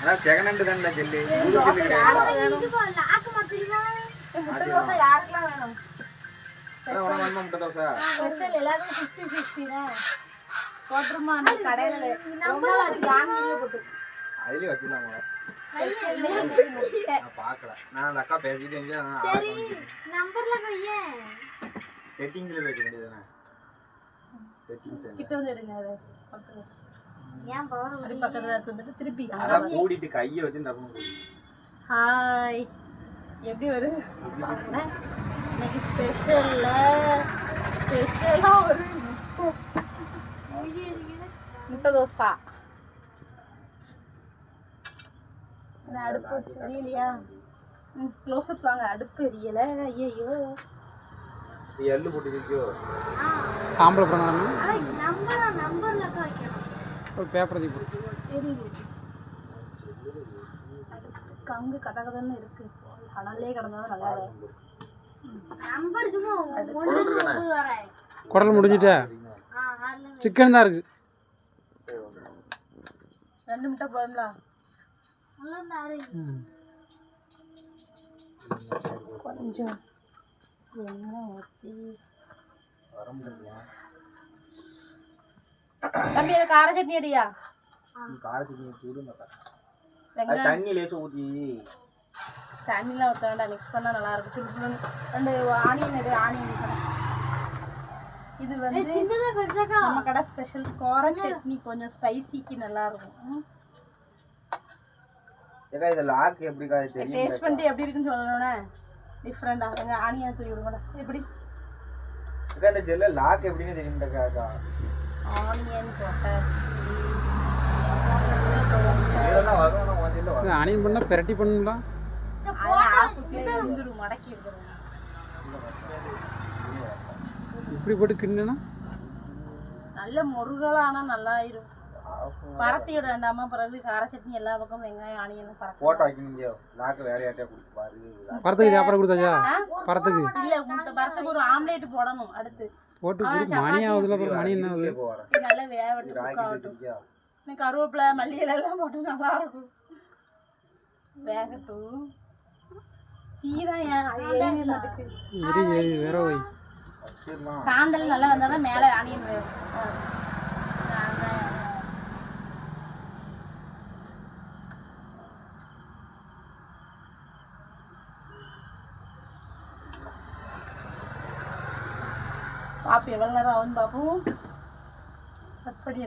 அதான் second hand தான்டா ஜெல்லு. புது ஜெல்லு கிடையாது முட்டை தோசை யாருக்கெல்லாம் வேணும் அதான் உனக்கு வேணுமா முட்டை தோசை. ஸ்பெஷல் எல்லாரும் ஃபிஃப்டி ஃபிஃப்டி தான் போட்டுருமா நீ கடையில் ரொம்ப நாள் ஜாங்கிரியே போட்டு அதுலயே வச்சிடலாம் உங்களை ஸ்பெஷல் முட்டை நான் பார்க்கல நான் அந்த அக்கா பேசிட்டு செட்டிங்ஸ்ல வைக்க வேண்டியதுதானே செட்டிங்ஸ் கிட்ட வந்து எடுங்க அதை. பக்கத்துல. அப்படி பக்கத்துல இருக்கு வந்துட்டு திருப்பி அதான் கூடிட்டு கையை வச்சு டப்புனு கூடி ஹாய் எப்படி வருது? இன்னைக்கு ஸ்பெஷல்ல ஸ்பெஷலா ஒரு முட்டை. தோசை. அடுப்பு தெரியலையா? ம் க்ளோஸ்அப் வாங்க. அடுப்பு எரியல. ஐயோ எள்ளு போட்டு இருக்கியோ சாம்பல் பண்ணணும் ஒரு பேப்பர் தீ போட்டு தெரியுது. கங்கு கத கதன்னு இருக்கு. கடல்லே கிடந்தா நல்லா இருக்கும் குடல் முடிஞ்சிட்டா? சிக்கன் தான் இருக்கு. ரெண்டு முட்டை போதுங்களா ம். கொஞ்சம் எண்ணெய் ஊற்றி தம்பி அது கார சட்னி அடியா காரத்துக்கு சுடுங்கக்கா அது வெங்காயம் தண்ணி லேசா ஊத்தி தண்ணிலாம் ஊற்ற வேண்டாம் மிக்ஸ் பண்ணால் நல்லா இருக்கும் சுடு சுடுன்னு ரெண்டு ஆனியன் எடு ஆனியன். இது வந்து நம்ம கடை ஸ்பெஷல் கார சட்னி கொஞ்சம் ஸ்பைசிக்கு நல்லா இருக்கும். ஏக்கா இது லாக் எப்படிக்கா இது தெரியும் டேஸ்ட் பண்ணிட்டு எப்படி இருக்குன்னு சொல்லணும்னா டிஃப்ரெண்டாக எங்க ஆனியன் தூவி விடுங்க எப்படி ஏக்கா இந்த ஜெல்ல லாக் எப்படின்னு அக்கா ஆனியன் போட்ட இதெல்லாம் வரும் உன் ஜெல்ல வரும் இது அணியன் பண்ணால் பெரட்டி இருக்கிறோம் இப்படி போட்டு கிண்டுனா? நல்ல முருகலா ஆனா நல்லா ஆயிரும். பரத்தி விட வேண்டாமா பிறகு கார சட்னி எல்லா பக்கமும் வெங்காயம் ஆனியன் பரத்து போட்டோ வைக்கணுங்க வேற யார்ட்டா கொடுத்து பாரு. பரத்துக்கு சாப்பிட கொடுத்தாச்சா? பரத்துக்கு. இல்ல பரத்துக்கு ஒரு ஆம்லேட் போடணும் அடுத்து. போட்டு மணி ஆகுதுல அப்புறம் மணி என்ன ஆகுது? நல்லா வேகட்டும் ஆகட்டும். கருவேப்பிலை மல்லி இலை எல்லாம் போட்டு நல்லா இருக்கும் வேகட்டும் தீதான் ஏன் வேற காந்தல் நல்லா வந்தாதான் மேல ஆனியன் வேகும் పాప ఎవరన్నా రావును బాబు. పట్టుపడి